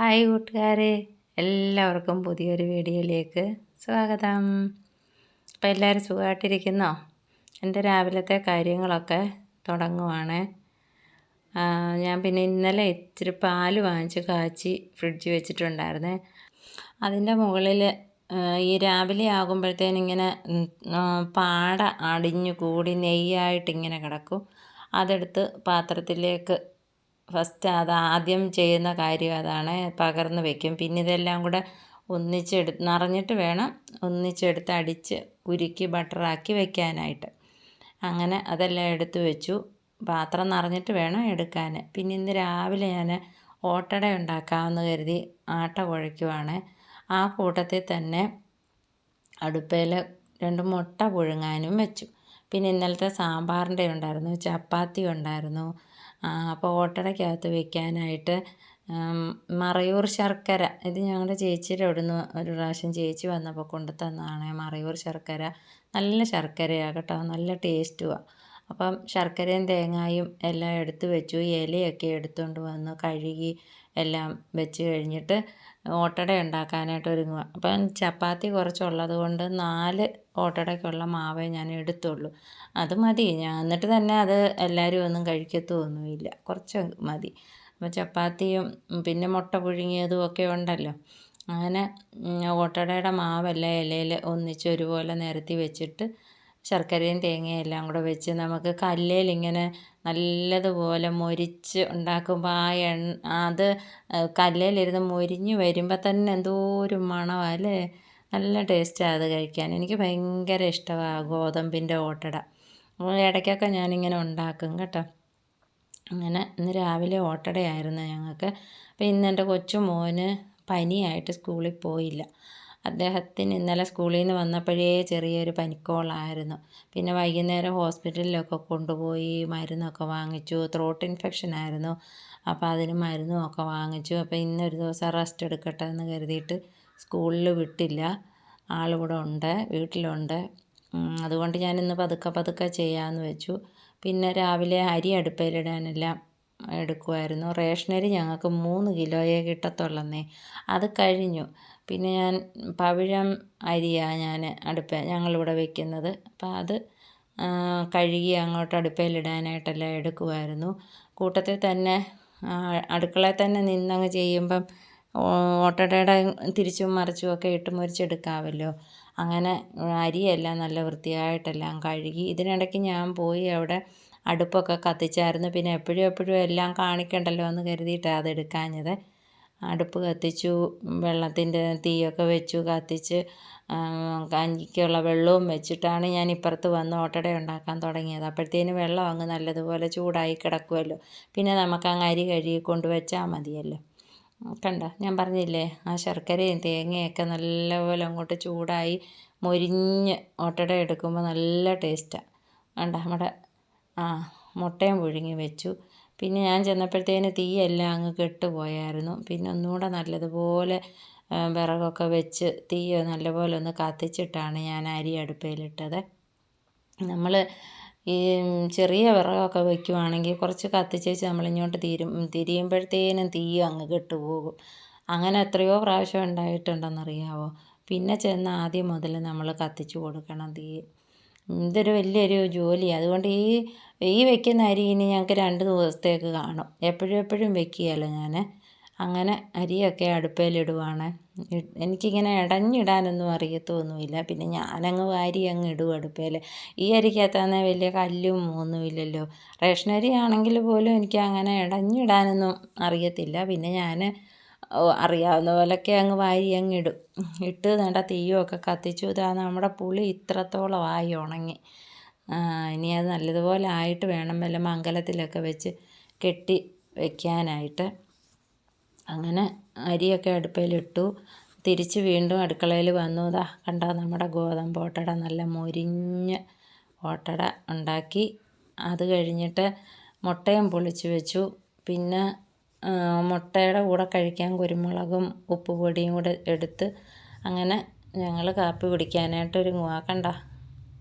Hi കൂട്ടുകാരെ എല്ലാവർക്കും പുതിയൊരു വീഡിയോയിലേക്ക് സ്വാഗതം. അപ്പോൾ എല്ലാവരും സുഖമായിട്ടിരിക്കുന്നോ? എന്റെ രാവിലത്തെ കാര്യങ്ങളൊക്കെ തുടങ്ങുവാണ്. ഞാൻ പിന്നെ ഇന്നലെ ഇച്ചിരി പാൽ വാങ്ങിച്ച് കാച്ചി ഫ്രിഡ്ജ് വെച്ചിട്ടുണ്ടായിരുന്നേ. അതിന്റെ മുകളിൽ ഈ രാവിലെ ആകുമ്പോഴത്തേനിങ്ങനെ പാട അടിഞ്ഞു കൂടി നെയ്യായിട്ടിങ്ങനെ കിടക്കും. അതെടുത്ത് പാത്രത്തിലേക്ക് ഫസ്റ്റ് അത് ആദ്യം ചെയ്യുന്ന കാര്യം അതാണ്. പകർന്ന് വെക്കും. പിന്നെ ഇതെല്ലാം കൂടെ ഒന്നിച്ചെടു നിറഞ്ഞിട്ട് വേണം ഒന്നിച്ചെടുത്ത് അടിച്ച് ഉരുക്കി ബട്ടറാക്കി വെക്കാനായിട്ട്. അങ്ങനെ അതെല്ലാം എടുത്ത് വെച്ചു. പാത്രം നിറഞ്ഞിട്ട് വേണം എടുക്കാൻ പിന്നെ ഇന്ന് രാവിലെ ഞാൻ ഓട്ടട ഉണ്ടാക്കാമെന്ന് കരുതി ആട്ട കുഴയ്ക്കുവാണ്. ആ കൂട്ടത്തിൽ തന്നെ അടുപ്പയിൽ രണ്ട് മുട്ട പുഴുങ്ങാനും വെച്ചു. പിന്നെ ഇന്നലത്തെ സാമ്പാറിന്റെ ഉണ്ടായിരുന്നു. ചപ്പാത്തി ഉണ്ടായിരുന്നു. അപ്പോൾ ഓട്ടടയ്ക്കകത്ത് വെക്കാനായിട്ട് മറയൂർ ശർക്കര. ഇത് ഞങ്ങളുടെ ചേച്ചിയുടെ അവിടുന്ന് ഒരു പ്രാവശ്യം ചേച്ചി വന്നപ്പോൾ കൊണ്ടു തന്നതാണ് മറയൂർ ശർക്കര. നല്ല ശർക്കരയാണ് കേട്ടോ നല്ല ടേസ്റ്റുമാണ് അപ്പം ശർക്കരയും തേങ്ങായും എല്ലാം എടുത്തു വെച്ചു ഇലയൊക്കെ എടുത്തുകൊണ്ട് വന്നു കഴുകി എല്ലാം വെച്ച് കഴിഞ്ഞിട്ട് ഓട്ടട ഉണ്ടാക്കാനായിട്ട് ഒരുങ്ങുക അപ്പം ചപ്പാത്തി കുറച്ചുള്ളത് കൊണ്ട് നാല് ഓട്ടടയ്ക്കുള്ള മാവേ ഞാൻ എടുത്തുള്ളൂ. അത് മതി. ഞാൻ എന്നിട്ട് തന്നെ അത് എല്ലാവരും ഒന്നും കഴിക്കത്തൊന്നുമില്ല. കുറച്ച് മതി. അപ്പോൾ ചപ്പാത്തിയും പിന്നെ മുട്ട പുഴുങ്ങിയതും ഒക്കെ ഉണ്ടല്ലോ. അങ്ങനെ ഓട്ടടയുടെ മാവെല്ലാം ഇലയിൽ ഒന്നിച്ച് ഒരുപോലെ നിരത്തി വെച്ചിട്ട് ശർക്കരയും തേങ്ങയും എല്ലാം കൂടെ വെച്ച് നമുക്ക് കല്ലേൽ ഇങ്ങനെ നല്ലതുപോലെ മൊരിച്ച് ഉണ്ടാക്കുമ്പോൾ ആ എണ്ണ അത് കല്ലിലിരുന്ന് മൊരിഞ്ഞ് വരുമ്പോൾ തന്നെ എന്തോ ഒരു മണമാണ് അല്ലേ? നല്ല ടേസ്റ്റാണ് അത് കഴിക്കാൻ. എനിക്ക് ഭയങ്കര ഇഷ്ടമാണ് ഗോതമ്പിന്റെ ഓട്ടട. ഇടയ്ക്കൊക്കെ ഞാനിങ്ങനെ ഉണ്ടാക്കും കേട്ടോ. അങ്ങനെ ഇന്ന് രാവിലെ ഓട്ടടയായിരുന്നു ഞങ്ങൾക്ക്. അപ്പോൾ ഇന്ന് എന്റെ കൊച്ചു മോന് പനിയായിട്ട് സ്കൂളിൽ പോയില്ല. അദ്ദേഹത്തിന് ഇന്നലെ സ്കൂളിൽ നിന്ന് വന്നപ്പോഴേ ചെറിയൊരു പനിക്കോളായിരുന്നു. പിന്നെ വൈകുന്നേരം ഹോസ്പിറ്റലിലൊക്കെ കൊണ്ടുപോയി മരുന്നൊക്കെ വാങ്ങിച്ചു. ത്രോട്ട് ഇൻഫെക്ഷൻ ആയിരുന്നു. അപ്പോൾ അതിന് മരുന്നും ഒക്കെ വാങ്ങിച്ചു. അപ്പോൾ ഇന്നൊരു ദിവസം റെസ്റ്റ് എടുക്കട്ടെ എന്ന് കരുതിയിട്ട് സ്കൂളിൽ വിട്ടില്ല. ആളിവിടെ ഉണ്ട് വീട്ടിലുണ്ട്. അതുകൊണ്ട് ഞാനിന്ന് പതുക്കെ പതുക്കെ ചെയ്യാമെന്ന് വെച്ചു. പിന്നെ രാവിലെ അരി അടുപ്പയിലിടാനെല്ലാം എടുക്കുമായിരുന്നു റേഷനരി ഞങ്ങൾക്ക് മൂന്ന് കിലോയേ കിട്ടത്തുള്ളന്നേ. അത് കഴിഞ്ഞു. പിന്നെ ഞാൻ പവിഴം അരിയാണ് ഞാൻ അടുപ്പ ഞങ്ങളിവിടെ വെക്കുന്നത്. അപ്പം അത് കഴുകി അങ്ങോട്ട് അടുപ്പയിലിടാനായിട്ടെല്ലാം എടുക്കുമായിരുന്നു കൂട്ടത്തിൽ തന്നെ അടുക്കളയിൽ തന്നെ നിന്നങ്ങ് ചെയ്യുമ്പം ഓട്ടടയുടെ തിരിച്ചും മറിച്ചും ഒക്കെ ഇട്ട് മുറിച്ചെടുക്കാമല്ലോ. അങ്ങനെ അരിയെല്ലാം നല്ല വൃത്തിയായിട്ടെല്ലാം കഴുകി ഇതിനിടയ്ക്ക് ഞാൻ പോയി അവിടെ അടുപ്പൊക്കെ കത്തിച്ചായിരുന്നു. പിന്നെ എപ്പോഴും എപ്പോഴും എല്ലാം കാണിക്കണ്ടല്ലോ എന്ന് കരുതിയിട്ടാണ് അതെടുക്കാഞ്ഞത് അടുപ്പ് കത്തിച്ചു വെള്ളത്തിന്റെ തീയൊക്കെ വെച്ചു കത്തിച്ച് കഞ്ഞിക്കുള്ള വെള്ളവും വെച്ചിട്ടാണ് ഞാൻ ഇപ്പുറത്ത് വന്ന് ഓട്ടട ഉണ്ടാക്കാൻ തുടങ്ങിയത്. അപ്പോഴത്തേന് വെള്ളം അങ്ങ് നല്ലതുപോലെ ചൂടായി കിടക്കുമല്ലോ പിന്നെ നമുക്ക് അങ്ങ് അരി കഴുകി കൊണ്ടുവച്ചാൽ മതിയല്ലോ. കണ്ട? ഞാൻ പറഞ്ഞില്ലേ ആ ശർക്കരയും തേങ്ങയൊക്കെ നല്ലപോലെ അങ്ങോട്ട് ചൂടായി മൊരിഞ്ഞ് ഓട്ടട എടുക്കുമ്പോൾ നല്ല ടേസ്റ്റാണ് കണ്ട? നമ്മുടെ ആ മുട്ടയും പുഴുങ്ങി വെച്ചു. പിന്നെ ഞാൻ ചെന്നപ്പോഴത്തേന് തീയെല്ലാം അങ്ങ് കെട്ടുപോയായിരുന്നു. പിന്നെ ഒന്നുകൂടെ നല്ലതുപോലെ വിറകൊക്കെ വെച്ച് തീ നല്ലപോലെ ഒന്ന് കത്തിച്ചിട്ടാണ് ഞാൻ അരി അടുപ്പയിലിട്ടത് നമ്മൾ ഈ ചെറിയ വിറകൊക്കെ വയ്ക്കുവാണെങ്കിൽ കുറച്ച് കത്തിച്ചേച്ച് നമ്മളിങ്ങോട്ട് തീരും തിരിയുമ്പോഴത്തേനും തീ അങ്ങ് കെട്ടുപോകും. അങ്ങനെ എത്രയോ പ്രാവശ്യം ഉണ്ടായിട്ടുണ്ടെന്നറിയാമോ പിന്നെ ചെന്ന് ആദ്യം മുതൽ നമ്മൾ കത്തിച്ച് കൊടുക്കണം തീ. ഇതൊരു വലിയൊരു ജോലിയാണ് അതുകൊണ്ട് ഈ ഈ വെക്കുന്ന അരി ഇനി ഞങ്ങൾക്ക് രണ്ട് ദിവസത്തേക്ക് കാണും. എപ്പോഴും എപ്പോഴും വെക്കുകയല്ല ഞാൻ അങ്ങനെ അരിയൊക്കെ അടുപ്പേലിടുവാണ്. എനിക്കിങ്ങനെ ഇടഞ്ഞിടാനൊന്നും അറിയത്തൊന്നുമില്ല. പിന്നെ ഞാനങ്ങ് വാരി അങ്ങ് ഇടും അടുപ്പേൽ ഈ അരിക്കകത്താന്നെ വലിയ കല്ലും ഒന്നുമില്ലല്ലോ റേഷൻ അരി ആണെങ്കിൽ പോലും എനിക്ക് അങ്ങനെ ഇടഞ്ഞിടാനൊന്നും അറിയത്തില്ല. പിന്നെ ഞാൻ അറിയാവുന്ന പോലൊക്കെ അങ്ങ് വാരി അങ്ങ് ഇടും. ഇട്ട് വേണ്ട തീയുമൊക്കെ കത്തിച്ചു. ഇതാ നമ്മുടെ പുളി ഇത്രത്തോളം ആയി ഉണങ്ങി. ഇനി അത് നല്ലതുപോലെ ആയിട്ട് വേണം വല്ല മംഗലത്തിലൊക്കെ വെച്ച് കെട്ടി വയ്ക്കാനായിട്ട് അങ്ങനെ അരിയൊക്കെ അടുപ്പയിലിട്ടു തിരിച്ച് വീണ്ടും അടുക്കളയിൽ വന്നു. ഇതാ കണ്ട നമ്മുടെ ഗോതമ്പ് ഓട്ടട നല്ല മൊരിഞ്ഞ ഓട്ടട ഉണ്ടാക്കി. അത് കഴിഞ്ഞിട്ട് മുട്ടയും പൊളിച്ച് വെച്ചു. പിന്നെ മുട്ടയുടെ കൂടെ കഴിക്കാൻ കുരുമുളകും ഉപ്പുപൊടിയും കൂടെ എടുത്ത് അങ്ങനെ ഞങ്ങൾ കാപ്പി കുടിക്കാനായിട്ട് ഒരുങ്ങുവാ കണ്ടോ.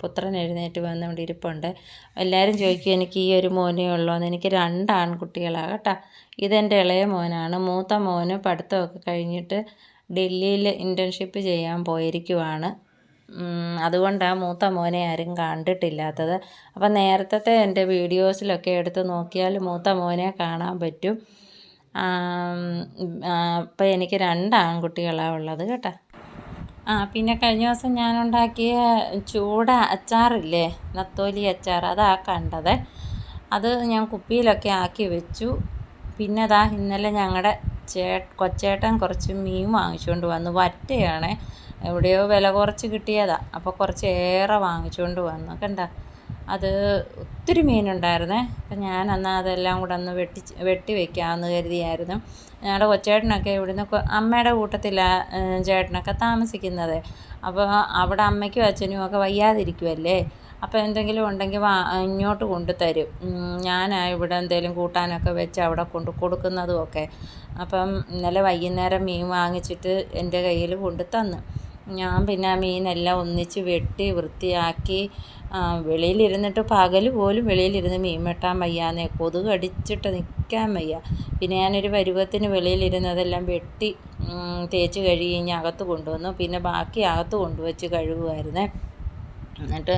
പുത്രൻ എഴുന്നേറ്റ് വന്ന് ഇവിടെ ഇരിപ്പുണ്ട് എല്ലാവരും ചോദിക്കും എനിക്ക് ഈ ഒരു മോനേ ഉള്ളൂ എന്ന് എനിക്ക് രണ്ട് ആൺകുട്ടികളാണ് കേട്ടോ. ഇതെന്റെ ഇളയ മോനാണ്. മൂത്ത മോന് പഠിത്തമൊക്കെ കഴിഞ്ഞിട്ട് ഡൽഹിയിൽ ഇന്റേൺഷിപ്പ് ചെയ്യാൻ പോയിരിക്കുവാണ്. അതുകൊണ്ടാണ് മൂത്ത മോനെ ആരും കണ്ടിട്ടില്ലാത്തത്. അപ്പം നേരത്തെ എന്റെ വീഡിയോസിലൊക്കെ എടുത്ത് നോക്കിയാൽ മൂത്ത മോനെ കാണാൻ പറ്റും. അപ്പം എനിക്ക് രണ്ട് ആൺകുട്ടികളാണ് ഉള്ളത് കേട്ടോ. ആ പിന്നെ കഴിഞ്ഞ ദിവസം ഞാൻ ഉണ്ടാക്കിയ ചൂട അച്ചാറില്ലേ നത്തോലി അച്ചാർ അതാ കണ്ടത്. അത് ഞാൻ കുപ്പിയിലൊക്കെ ആക്കി വെച്ചു. പിന്നെ അതാ ഇന്നലെ ഞങ്ങളുടെ ചേ കൊച്ചേട്ടൻ കുറച്ച് മീൻ വാങ്ങിച്ചുകൊണ്ട് വന്നു. വറ്റയാണ്. എവിടെയോ വില കുറച്ച് കിട്ടിയതാണ് അപ്പോൾ കുറച്ച് ഏറെ വാങ്ങിച്ചുകൊണ്ട് വന്നു കണ്ട. അത് ഒത്തിരി മീനുണ്ടായിരുന്നേ. അപ്പം ഞാൻ അന്ന് അതെല്ലാം കൂടെ ഒന്ന് വെട്ടി വെട്ടി വെക്കാമെന്ന് കരുതിയായിരുന്നു. ഞങ്ങളുടെ കൊച്ചേട്ടനൊക്കെ ഇവിടുന്ന് അമ്മയുടെ കൂട്ടത്തിലാണ് ചേട്ടനൊക്കെ താമസിക്കുന്നത്. അപ്പോൾ അവിടെ അമ്മയ്ക്കും അച്ഛനും ഒക്കെ വയ്യാതിരിക്കുമല്ലേ അപ്പോൾ എന്തെങ്കിലും ഉണ്ടെങ്കിൽ വാ ഇങ്ങോട്ട് കൊണ്ട് ഞാൻ ഇവിടെ എന്തെങ്കിലും കൂട്ടാനൊക്കെ വെച്ച് അവിടെ കൊണ്ട് കൊടുക്കുന്നതും ഒക്കെ. അപ്പം ഇന്നലെ വൈകുന്നേരം മീൻ വാങ്ങിച്ചിട്ട് എന്റെ കയ്യിൽ കൊണ്ടു തന്നു ഞാൻ പിന്നെ ആ മീനെല്ലാം ഒന്നിച്ച് വെട്ടി വൃത്തിയാക്കി വെളിയിലിരുന്നിട്ട് പകൽ പോലും വെളിയിലിരുന്ന് മീൻ വെട്ടാൻ വയ്യാന്നേ. കൊതുക് കടിച്ചിട്ട് നിൽക്കാൻ വയ്യ. പിന്നെ ഞാനൊരു പരുവത്തിന് വെളിയിലിരുന്ന് അതെല്ലാം വെട്ടി തേച്ച് കഴുകി കഴിഞ്ഞ് അകത്ത് കൊണ്ടുവന്നു. പിന്നെ ബാക്കി അകത്ത് കൊണ്ടുവച്ച് കഴുകുമായിരുന്നേ എന്നിട്ട്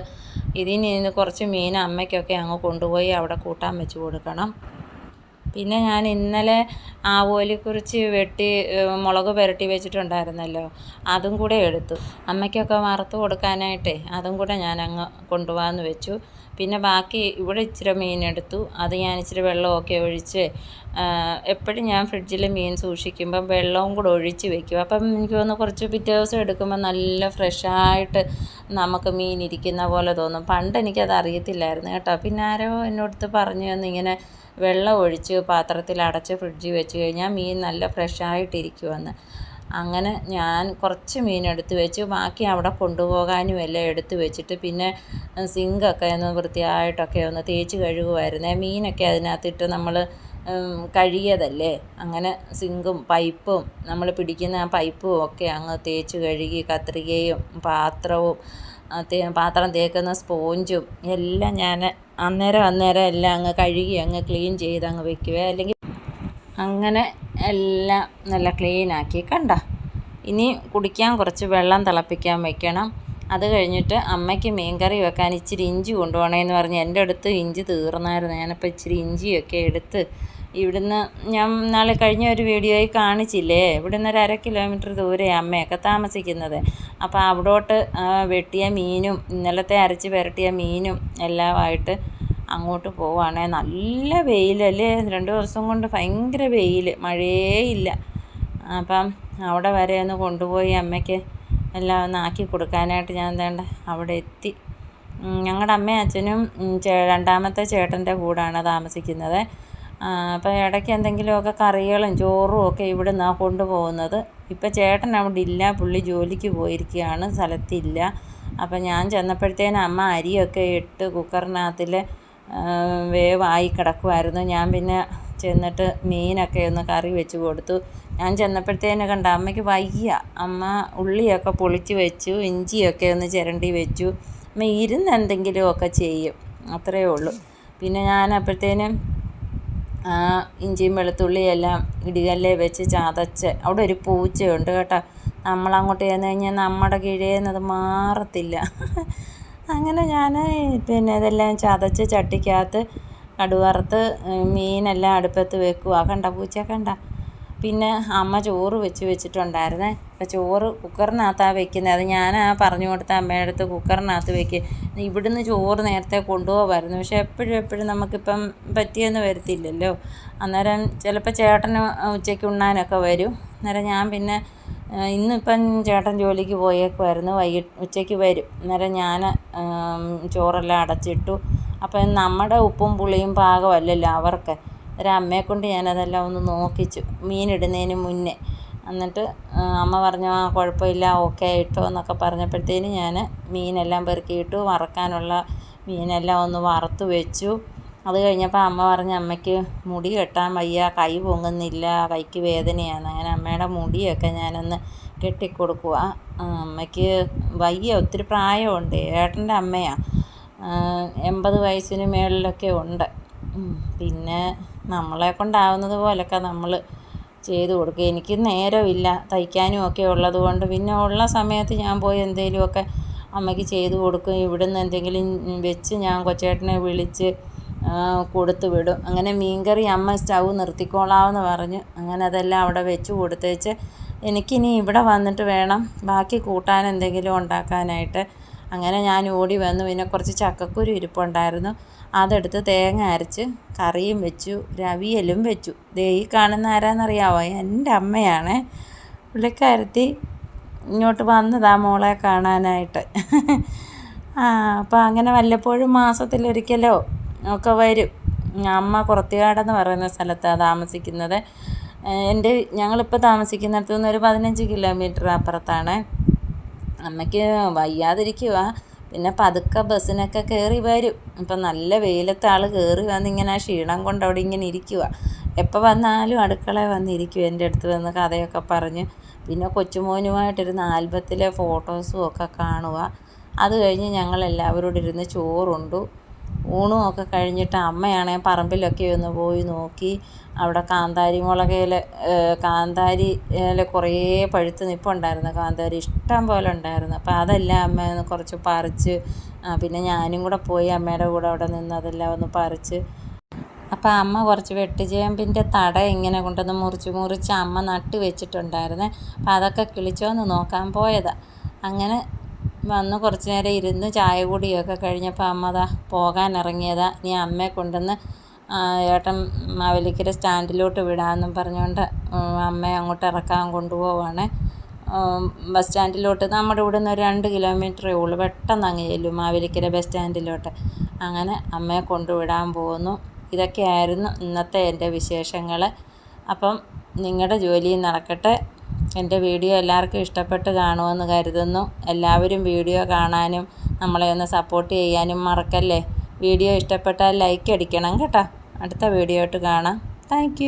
ഇതിൽ നിന്ന് കുറച്ച് മീൻ അമ്മയ്ക്കൊക്കെ അങ്ങ് കൊണ്ടുപോയി അവിടെ കൂട്ടാൻ വെച്ച് കൊടുക്കണം. പിന്നെ ഞാൻ ഇന്നലെ ആവോലിക്കുറിച്ച് വെട്ടി മുളക് പുരട്ടി വെച്ചിട്ടുണ്ടായിരുന്നല്ലോ. അതും കൂടെ എടുത്തു. അമ്മയ്ക്കൊക്കെ വറുത്ത് കൊടുക്കാനായിട്ടേ അതും കൂടെ ഞാൻ അങ്ങ് കൊണ്ടുപോകാമെന്ന് വെച്ചു. പിന്നെ ബാക്കി ഇവിടെ ഇച്ചിരി മീൻ എടുത്തു. അത് ഞാൻ ഇച്ചിരി വെള്ളമൊക്കെ ഒഴിച്ച് എപ്പോഴും ഞാൻ ഫ്രിഡ്ജിൽ മീൻ സൂക്ഷിക്കുമ്പം വെള്ളവും കൂടെ ഒഴിച്ച് വെക്കും. അപ്പം എനിക്ക് തോന്നുന്നു കുറച്ച് പിറ്റേ ദിവസം എടുക്കുമ്പോൾ നല്ല ഫ്രഷായിട്ട് നമുക്ക് മീൻ ഇരിക്കുന്ന പോലെ തോന്നും. പണ്ട് എനിക്കത് അറിയത്തില്ലായിരുന്നു കേട്ടോ. പിന്നെ ആരോ എന്നോടത്ത് പറഞ്ഞു തന്നിങ്ങനെ വെള്ളം ഒഴിച്ച് പാത്രത്തിൽ അടച്ച് ഫ്രിഡ്ജിൽ വെച്ച് കഴിഞ്ഞാൽ മീൻ നല്ല ഫ്രഷായിട്ടിരിക്കുമെന്ന് അങ്ങനെ ഞാൻ കുറച്ച് മീൻ എടുത്ത് വെച്ച് ബാക്കി അവിടെ കൊണ്ടുപോകാനും എല്ലാം എടുത്ത് വെച്ചിട്ട് പിന്നെ സിങ്കൊക്കെ ഒന്ന് വൃത്തിയായിട്ടൊക്കെ ഒന്ന് തേച്ച് കഴുകുമായിരുന്നേ മീനൊക്കെ അതിനകത്തിട്ട് നമ്മൾ കഴുകിയതല്ലേ? അങ്ങനെ സിങ്കും പൈപ്പും നമ്മൾ പിടിക്കുന്ന ആ പൈപ്പും ഒക്കെ അങ്ങ് തേച്ച് കഴുകി കത്രികയും പാത്രവും പാത്രം തേക്കുന്ന സ്പോഞ്ചും എല്ലാം ഞാൻ അന്നേരം അന്നേരം എല്ലാം അങ്ങ് കഴുകി അങ്ങ് ക്ലീൻ ചെയ്ത് അങ്ങ് വെക്കുക അല്ലെങ്കിൽ അങ്ങനെ എല്ലാം നല്ല ക്ലീനാക്കി കണ്ട? ഇനി കുടിക്കാൻ കുറച്ച് വെള്ളം തിളപ്പിക്കാൻ വെക്കണം. അത് കഴിഞ്ഞിട്ട് അമ്മയ്ക്ക് മീൻകറി വെക്കാൻ ഇച്ചിരി ഇഞ്ചി കൊണ്ടുപോകണമെന്ന് പറഞ്ഞ് എന്റെ അടുത്ത് ഇഞ്ചി തീർന്നായിരുന്നു. ഞാനപ്പോൾ ഇച്ചിരി ഇഞ്ചിയൊക്കെ എടുത്ത് ഇവിടുന്ന് ഞാൻ നാളെ കഴിഞ്ഞ ഒരു വീഡിയോയിൽ കാണിച്ചില്ലേ? ഇവിടുന്ന് ഒരു അര കിലോമീറ്റർ ദൂരെ അമ്മയൊക്കെ താമസിക്കുന്നത്. അപ്പോൾ അവിടോട്ട് വെട്ടിയ മീനും ഇന്നലത്തെ അരച്ച് പുരട്ടിയ മീനും എല്ലാമായിട്ട് അങ്ങോട്ട് പോവുകയാണെ നല്ല വെയിലല്ലേ? രണ്ട് ദിവസം കൊണ്ട് ഭയങ്കര വെയിൽ മഴയേ ഇല്ല അപ്പം അവിടെ വരെ ഒന്ന് കൊണ്ടുപോയി അമ്മയ്ക്ക് എല്ലാം ഒന്ന് ആക്കി കൊടുക്കാനായിട്ട് ഞാൻ എന്താണ്ട് അവിടെ എത്തി. ഞങ്ങളുടെ അമ്മയും അച്ഛനും രണ്ടാമത്തെ ചേട്ടന്റെ കൂടാണ് താമസിക്കുന്നത്. അപ്പോൾ ഇടയ്ക്ക് എന്തെങ്കിലുമൊക്കെ കറികളും ചോറും ഒക്കെ ഇവിടെ നിന്നാണ് കൊണ്ടുപോകുന്നത്. ഇപ്പം ചേട്ടൻ അവിടെ ഇല്ല പുള്ളി ജോലിക്ക് പോയിരിക്കുകയാണ് സ്ഥലത്തില്ല. അപ്പം ഞാൻ ചെന്നപ്പോഴത്തേന് അമ്മ അരിയൊക്കെ ഇട്ട് കുക്കറിനകത്തിൽ വേവായി കിടക്കുമായിരുന്നു ഞാൻ പിന്നെ ചെന്നിട്ട് മീനൊക്കെ ഒന്ന് കറി വെച്ച് കൊടുത്തു. ഞാൻ ചെന്നപ്പോഴത്തേന് കണ്ട അമ്മയ്ക്ക് വയ്യ. അമ്മ ഉള്ളിയൊക്കെ പൊളിച്ച് വെച്ചു ഇഞ്ചിയൊക്കെ ഒന്ന് ചിരണ്ടി വെച്ചു. അമ്മ ഇരുന്ന് എന്തെങ്കിലുമൊക്കെ ചെയ്യും. അത്രയേ ഉള്ളൂ. പിന്നെ ഞാൻ അപ്പോഴത്തേനും ഇഞ്ചിയും വെളുത്തുള്ളിയും എല്ലാം ഇടികല്ലേ വെച്ച് ചതച്ച് അവിടെ ഒരു പൂച്ചയുണ്ട് കേട്ടോ. നമ്മളങ്ങോട്ട് ചെന്ന് കഴിഞ്ഞാൽ നമ്മുടെ കീഴേന്ന് മാറത്തില്ല. അങ്ങനെ ഞാൻ പിന്നെ ഇതെല്ലാം ചതച്ച് ചട്ടിക്കകത്ത് കടുവറുത്ത് മീനെല്ലാം അടുപ്പത്ത് വെക്കുക കണ്ട പൂച്ച കണ്ട? പിന്നെ അമ്മ ചോറ് വെച്ച് വെച്ചിട്ടുണ്ടായിരുന്നേ. അപ്പം ചോറ് കുക്കറിനകത്താണ് വെക്കുന്നത്. അത് ഞാൻ ആ പറഞ്ഞു കൊടുത്ത അമ്മയുടെ അടുത്ത് കുക്കറിനകത്ത് വെക്ക്. ഇവിടുന്ന് ചോറ് നേരത്തെ കൊണ്ടുപോകുമായിരുന്നു പക്ഷെ എപ്പോഴും എപ്പോഴും നമുക്കിപ്പം പറ്റിയെന്ന് വരത്തില്ലല്ലോ. അന്നേരം ചിലപ്പോൾ ചേട്ടന് ഉച്ചയ്ക്ക് ഉണ്ണാനൊക്കെ വരും. അന്നേരം ഞാൻ പിന്നെ ഇന്നിപ്പം ചേട്ടൻ ജോലിക്ക് പോയേക്കുമായിരുന്നു വൈകിട്ട് ഉച്ചയ്ക്ക് വരും. അന്നേരം ഞാൻ ചോറെല്ലാം അടച്ചിട്ടു. അപ്പം നമ്മുടെ ഉപ്പും പുളിയും പാകമല്ലല്ലോ അവർക്ക്. ഒരു അമ്മയെക്കൊണ്ട് ഞാനതെല്ലാം ഒന്ന് നോക്കിച്ചു. മീനിടുന്നതിന് മുന്നേ. എന്നിട്ട് അമ്മ പറഞ്ഞു ആ കുഴപ്പമില്ല ഓക്കെ ഇട്ടോ എന്നൊക്കെ പറഞ്ഞപ്പോഴത്തേന് ഞാൻ മീനെല്ലാം പെറുക്കിയിട്ടു വറക്കാനുള്ള മീനെല്ലാം ഒന്ന് വറുത്ത് വെച്ചു. അത് കഴിഞ്ഞപ്പോൾ അമ്മ പറഞ്ഞു അമ്മയ്ക്ക് മുടി കെട്ടാൻ വയ്യ കൈ പൊങ്ങുന്നില്ല കൈക്ക് വേദനയാണ്. അങ്ങനെ അമ്മയുടെ മുടിയൊക്കെ ഞാനൊന്ന് കെട്ടിക്കൊടുക്കുക അമ്മയ്ക്ക് വയ്യ ഒത്തിരി പ്രായമുണ്ട് ഏട്ടന്റെ അമ്മയാണ് എൺപത് വയസ്സിന് മേളിലൊക്കെ ഉണ്ട്. പിന്നെ നമ്മളെ കൊണ്ടാവുന്നത് പോലൊക്കെ നമ്മൾ ചെയ്ത് കൊടുക്കും. എനിക്ക് നേരമില്ല തയ്ക്കാനും ഒക്കെ ഉള്ളത് കൊണ്ട്. പിന്നെ ഉള്ള സമയത്ത് ഞാൻ പോയി എന്തെങ്കിലുമൊക്കെ അമ്മയ്ക്ക് ചെയ്ത് കൊടുക്കും. ഇവിടുന്ന് എന്തെങ്കിലും വെച്ച് ഞാൻ കൊച്ചേട്ടനെ വിളിച്ച് കൊടുത്തു വിടും. അങ്ങനെ മീൻകറി അമ്മ സ്റ്റൗ നിർത്തിക്കോളാമെന്ന് പറഞ്ഞു. അങ്ങനെ അതെല്ലാം അവിടെ വെച്ച് കൊടുത്തേച്ച് എനിക്കിനി ഇവിടെ വന്നിട്ട് വേണം ബാക്കി കൂട്ടാൻ എന്തെങ്കിലും ഉണ്ടാക്കാനായിട്ട്. അങ്ങനെ ഞാൻ ഓടി വന്നു. പിന്നെ കുറച്ച് ചക്കക്കുരു ഇരിപ്പുണ്ടായിരുന്നു. അതെടുത്ത് തേങ്ങ അരച്ച് കറിയും വെച്ചു രവിയലും വെച്ചു. ദേ ഈ കാണുന്ന ആരാന്നറിയാവോ? എന്റെ അമ്മയാണ്. പുള്ളിക്കാരത്തി ഇങ്ങോട്ട് വന്നതാ മോളെ കാണാനായിട്ട്. അപ്പോൾ അങ്ങനെ വല്ലപ്പോഴും മാസത്തിലൊരിക്കലോ ഒക്കെ വരും. അമ്മ കുറത്തിയാടെന്ന് പറയുന്ന സ്ഥലത്താണ് താമസിക്കുന്നത്. എന്റെ ഞങ്ങളിപ്പോൾ താമസിക്കുന്നിടത്തു നിന്ന് ഒരു പതിനഞ്ച് കിലോമീറ്റർ അപ്പുറത്താണ്. അമ്മയ്ക്ക് വയ്യാതിരിക്കുക പിന്നെ പതുക്കെ ബസ്സിനൊക്കെ കയറി വരും. ഇപ്പം നല്ല വെയിലത്ത് ആൾ കയറി വന്നിങ്ങനെ ക്ഷീണം കൊണ്ട് അവിടെ ഇങ്ങനെ ഇരിക്കുക എപ്പോൾ വന്നാലും അടുക്കളയിൽ വന്നിരിക്കും എന്റെ അടുത്ത് വന്ന് കഥയൊക്കെ പറഞ്ഞ്. പിന്നെ കൊച്ചുമോനുമായിട്ടിരുന്ന് ആൽബത്തിലെ ഫോട്ടോസും ഒക്കെ കാണുക അത് കഴിഞ്ഞ് ഞങ്ങൾ എല്ലാവരോടും ഇരുന്ന് ചോറുണ്ടു. ഊണും ഒക്കെ കഴിഞ്ഞിട്ട് അമ്മയാണെങ്കിൽ പറമ്പിലൊക്കെ ഒന്ന് പോയി നോക്കി. അവിടെ കാന്താരി മുളകയിൽ ഇല കുറേ പഴുത്ത് നിൽപ്പുണ്ടായിരുന്നു കാന്താരി ഇഷ്ടം പോലെ ഉണ്ടായിരുന്നു. അപ്പോൾ അതെല്ലാം അമ്മ ഒന്ന് കുറച്ച് പറിച്ച് പിന്നെ ഞാനും കൂടെ പോയി അമ്മയുടെ കൂടെ അവിടെ നിന്ന് അതെല്ലാം ഒന്ന് പറിച്ച്. അപ്പോൾ അമ്മ കുറച്ച് വെട്ടുചേമ്പിന്റെ തട ഇങ്ങനെ കൊണ്ടുവന്ന് മുറിച്ച് മുറിച്ച് അമ്മ നട്ട് വെച്ചിട്ടുണ്ടായിരുന്നേ. അപ്പോൾ അതൊക്കെ കിളിച്ചോന്ന് നോക്കാൻ പോയതാണ് അങ്ങനെ വന്ന് കുറച്ച് നേരം ഇരുന്ന് ചായ കുടിയൊക്കെ കഴിഞ്ഞപ്പോൾ അമ്മ ദാ പോകാൻ ഇറങ്ങിയതാ. ഇനി അമ്മയെ കൊണ്ടുവന്ന് ഏട്ടൻ മാവേലിക്കര സ്റ്റാൻഡിലോട്ട് വിടാമെന്നും പറഞ്ഞുകൊണ്ട് അമ്മയെ അങ്ങോട്ട് ഇറക്കാൻ കൊണ്ടുപോവാണ്. ബസ് സ്റ്റാൻഡിലോട്ട് നമ്മുടെ ഇവിടെ നിന്ന് ഒരു രണ്ട് കിലോമീറ്ററേ ഉള്ളൂ. പെട്ടെന്ന് അങ്ങ് ചെല്ലും മാവേലിക്കര ബസ് സ്റ്റാൻഡിലോട്ട്. അങ്ങനെ അമ്മയെ കൊണ്ടുവിടാൻ പോകുന്നു. ഇതൊക്കെയായിരുന്നു ഇന്നത്തെ എന്റെ വിശേഷങ്ങൾ അപ്പം നിങ്ങളുടെ ജോലിയും നടക്കട്ടെ. എന്റെ വീഡിയോ എല്ലാവർക്കും ഇഷ്ടപ്പെട്ട് കാണുമെന്ന് കരുതുന്നു. എല്ലാവരും വീഡിയോ കാണാനും നമ്മളെ ഒന്ന് സപ്പോർട്ട് ചെയ്യാനും മറക്കല്ലേ? വീഡിയോ ഇഷ്ടപ്പെട്ടാൽ ലൈക്ക് അടിക്കണം കേട്ടോ. അടുത്ത വീഡിയോ ആയിട്ട് കാണാം. താങ്ക്